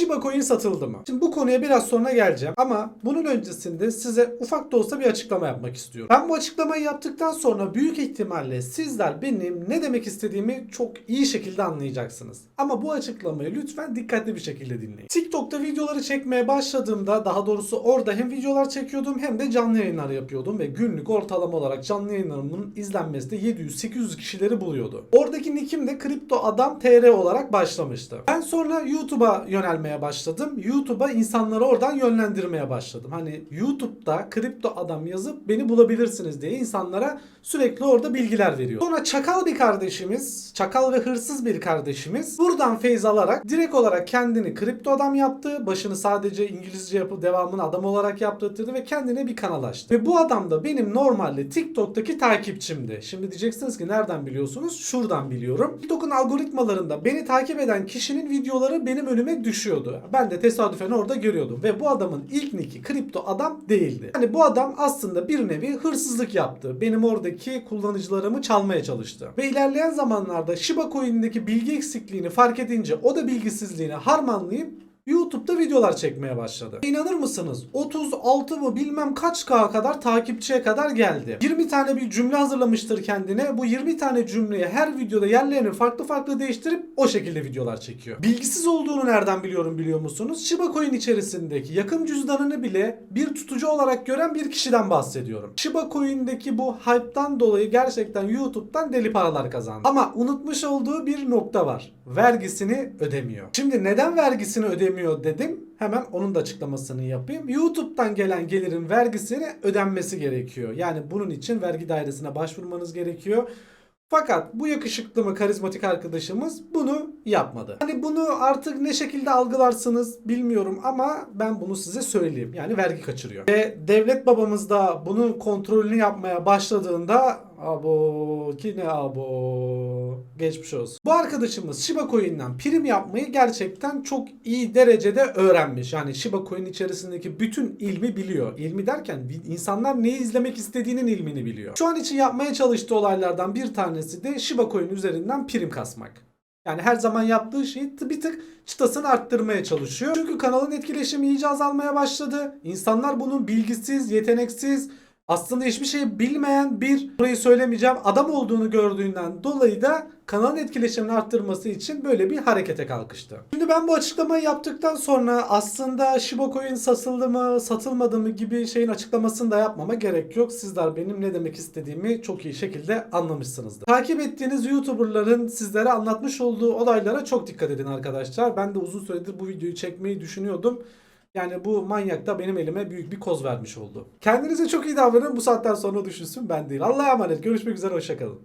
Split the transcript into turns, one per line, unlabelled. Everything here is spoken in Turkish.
Shiba Coin satıldı mı? Şimdi bu konuya biraz sonra geleceğim ama bunun öncesinde size ufak da olsa bir açıklama yapmak istiyorum. Ben bu açıklamayı yaptıktan sonra büyük ihtimalle sizler benim ne demek istediğimi çok iyi şekilde anlayacaksınız. Ama bu açıklamayı lütfen dikkatli bir şekilde dinleyin. TikTok'ta videoları çekmeye başladığımda daha doğrusu orada hem videolar çekiyordum hem de canlı yayınlar yapıyordum ve günlük ortalama olarak canlı yayınlarımın izlenmesi de 700-800 kişileri buluyordu. Oradaki nickim de Kripto Adam TR olarak başlamıştı. Ben sonra YouTube'a yönelmeye başladım. YouTube'a insanları oradan yönlendirmeye başladım. Hani YouTube'da Kripto Adam yazıp beni bulabilirsiniz diye insanlara sürekli orada bilgiler veriyor. Sonra çakal bir kardeşimiz, çakal ve hırsız bir kardeşimiz buradan feyz alarak direkt olarak kendini kripto adam yaptı. Başını sadece İngilizce yapıp devamını adam olarak yaptırdı ve kendine bir kanal açtı. Ve bu adam da benim normalde TikTok'taki takipçimdi. Şimdi diyeceksiniz ki nereden biliyorsunuz? Şuradan biliyorum. TikTok'un algoritmalarında beni takip eden kişinin videoları benim önüme düşüyordu. Ben de tesadüfen orada görüyordum. Ve bu adamın ilk nicki kripto adam değildi. Hani bu adam aslında bir nevi hırsızlık yaptı. Benim oradaki kullanıcılarımı çalmaya çalıştı. Ve ilerleyen zamanlarda Shiba Coin'deki bilgi eksikliğini fark edince o da bilgisizliğini harmanlayıp YouTube'da videolar çekmeye başladı. İnanır mısınız? 36 mı bilmem kaç K kadar takipçiye kadar geldi. 20 tane bir cümle hazırlamıştır kendine. Bu 20 tane cümleyi her videoda yerlerini farklı farklı değiştirip o şekilde videolar çekiyor. Bilgisiz olduğunu nereden biliyorum biliyor musunuz? Shiba Coin içerisindeki yakın cüzdanını bile bir tutucu olarak gören bir kişiden bahsediyorum. Shiba Coin'deki bu hype'tan dolayı gerçekten YouTube'dan deli paralar kazandı. Ama unutmuş olduğu bir nokta var. Vergisini ödemiyor. Şimdi neden vergisini ödemiyor dedim. Hemen onun da açıklamasını yapayım. YouTube'dan gelen gelirin vergisini ödenmesi gerekiyor. Yani bunun için vergi dairesine başvurmanız gerekiyor. Fakat bu yakışıklı mı karizmatik arkadaşımız bunu yapmadı. Hani bunu artık ne şekilde algılarsınız bilmiyorum ama ben bunu size söyleyeyim. Yani vergi kaçırıyor. Ve devlet babamız da bunun kontrolünü yapmaya başladığında abo ki ne abo geçmiş olsun. Bu arkadaşımız Shiba Coin'den prim yapmayı gerçekten çok iyi derecede öğrenmiş. Yani Shiba Coin içerisindeki bütün ilmi biliyor. İlmi derken insanlar neyi izlemek istediğinin ilmini biliyor. Şu an için yapmaya çalıştığı olaylardan bir tanesi de Shiba Coin üzerinden prim kasmak. Yani her zaman yaptığı şeyi bir tık çıtasını arttırmaya çalışıyor. Çünkü kanalın etkileşimi iyice azalmaya başladı. İnsanlar bunun bilgisiz, yeteneksiz, aslında hiçbir şey bilmeyen bir burayı söylemeyeceğim adam olduğunu gördüğünden dolayı da kanalın etkileşimini arttırması için böyle bir harekete kalkıştı. Şimdi ben bu açıklamayı yaptıktan sonra aslında Shiba Coin satıldı mı satılmadı mı gibi şeyin açıklamasını da yapmama gerek yok. Sizler benim ne demek istediğimi çok iyi şekilde anlamışsınızdır. Takip ettiğiniz YouTuber'ların sizlere anlatmış olduğu olaylara çok dikkat edin arkadaşlar. Ben de uzun süredir bu videoyu çekmeyi düşünüyordum. Yani bu manyak da benim elime büyük bir koz vermiş oldu. Kendinize çok iyi davranın. Bu saatten sonra düşünsün ben değil. Allah'a emanet. Görüşmek üzere. Hoşçakalın.